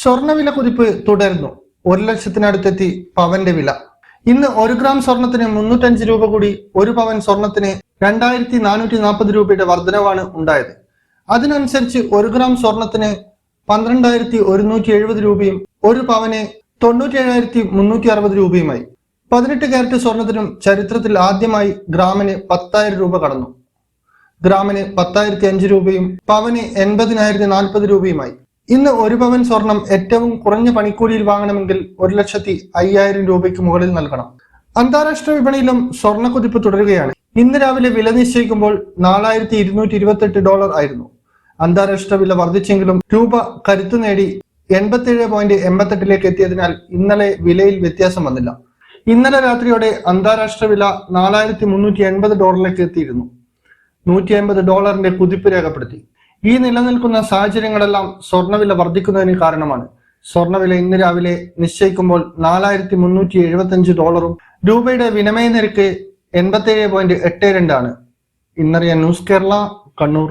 സ്വർണവില കുതിപ്പ് തുടരുന്നു. ഒരു ലക്ഷത്തിനടുത്തെത്തി പവന്റെ വില. ഇന്ന് ഒരു ഗ്രാം സ്വർണത്തിന് മുന്നൂറ്റഞ്ച് രൂപ കൂടി ഒരു പവൻ സ്വർണത്തിന് രണ്ടായിരത്തി നാനൂറ്റി നാൽപ്പത് രൂപയുടെ വർധനവാണ് ഉണ്ടായത്. അതിനനുസരിച്ച് ഒരു ഗ്രാം സ്വർണത്തിന് പന്ത്രണ്ടായിരത്തി ഒരുന്നൂറ്റി എഴുപത് രൂപയും ഒരു പവന് തൊണ്ണൂറ്റി ഏഴായിരത്തി മുന്നൂറ്റി അറുപത് രൂപയുമായി. പതിനെട്ട് കാരറ്റ് സ്വർണത്തിനും ചരിത്രത്തിൽ ആദ്യമായി ഗ്രാമിന് പത്തായിരം രൂപ കടന്നു. ഗ്രാമിന് പത്തായിരത്തി അഞ്ച് രൂപയും പവന് എൺപതിനായിരത്തി നാൽപ്പത് രൂപയുമായി. ഇന്ന് ഒരു പവൻ സ്വർണം ഏറ്റവും കുറഞ്ഞ പണിക്കൂലിയിൽ വാങ്ങണമെങ്കിൽ ഒരു ലക്ഷത്തി അയ്യായിരം രൂപയ്ക്ക് മുകളിൽ നൽകണം. അന്താരാഷ്ട്ര വിപണിയിലും സ്വർണ കുതിപ്പ് തുടരുകയാണ്. ഇന്ന് രാവിലെ വില നിശ്ചയിക്കുമ്പോൾ നാലായിരത്തി ഇരുന്നൂറ്റി ഇരുപത്തെട്ട് ഡോളർ ആയിരുന്നു. അന്താരാഷ്ട്ര വില വർദ്ധിച്ചെങ്കിലും രൂപ കരുത്തു നേടി എൺപത്തിയേഴ് പോയിന്റ് എൺപത്തെട്ടിലേക്ക് എത്തിയതിനാൽ ഇന്നലെ വിലയിൽ വ്യത്യാസം വന്നില്ല. ഇന്നലെ രാത്രിയോടെ അന്താരാഷ്ട്ര വില നാലായിരത്തി മുന്നൂറ്റി എൺപത് ഡോളറിലേക്ക് എത്തിയിരുന്നു. നൂറ്റി അമ്പത് ഡോളറിന്റെ കുതിപ്പ് രേഖപ്പെടുത്തി. ഈ നിലനിൽക്കുന്ന സാഹചര്യങ്ങളെല്ലാം സ്വർണവില വർദ്ധിക്കുന്നതിന് കാരണമാണ്. സ്വർണവില ഇന്ന് രാവിലെ നിശ്ചയിക്കുമ്പോൾ നാലായിരത്തി മുന്നൂറ്റി എഴുപത്തി അഞ്ച് ഡോളറും രൂപയുടെ വിനിമയ നിരക്ക് എൺപത്തി ഏഴ് പോയിന്റ് എട്ട് രണ്ടാണ് ഇന്നറിയ ന്യൂസ് കേരള കണ്ണൂർ.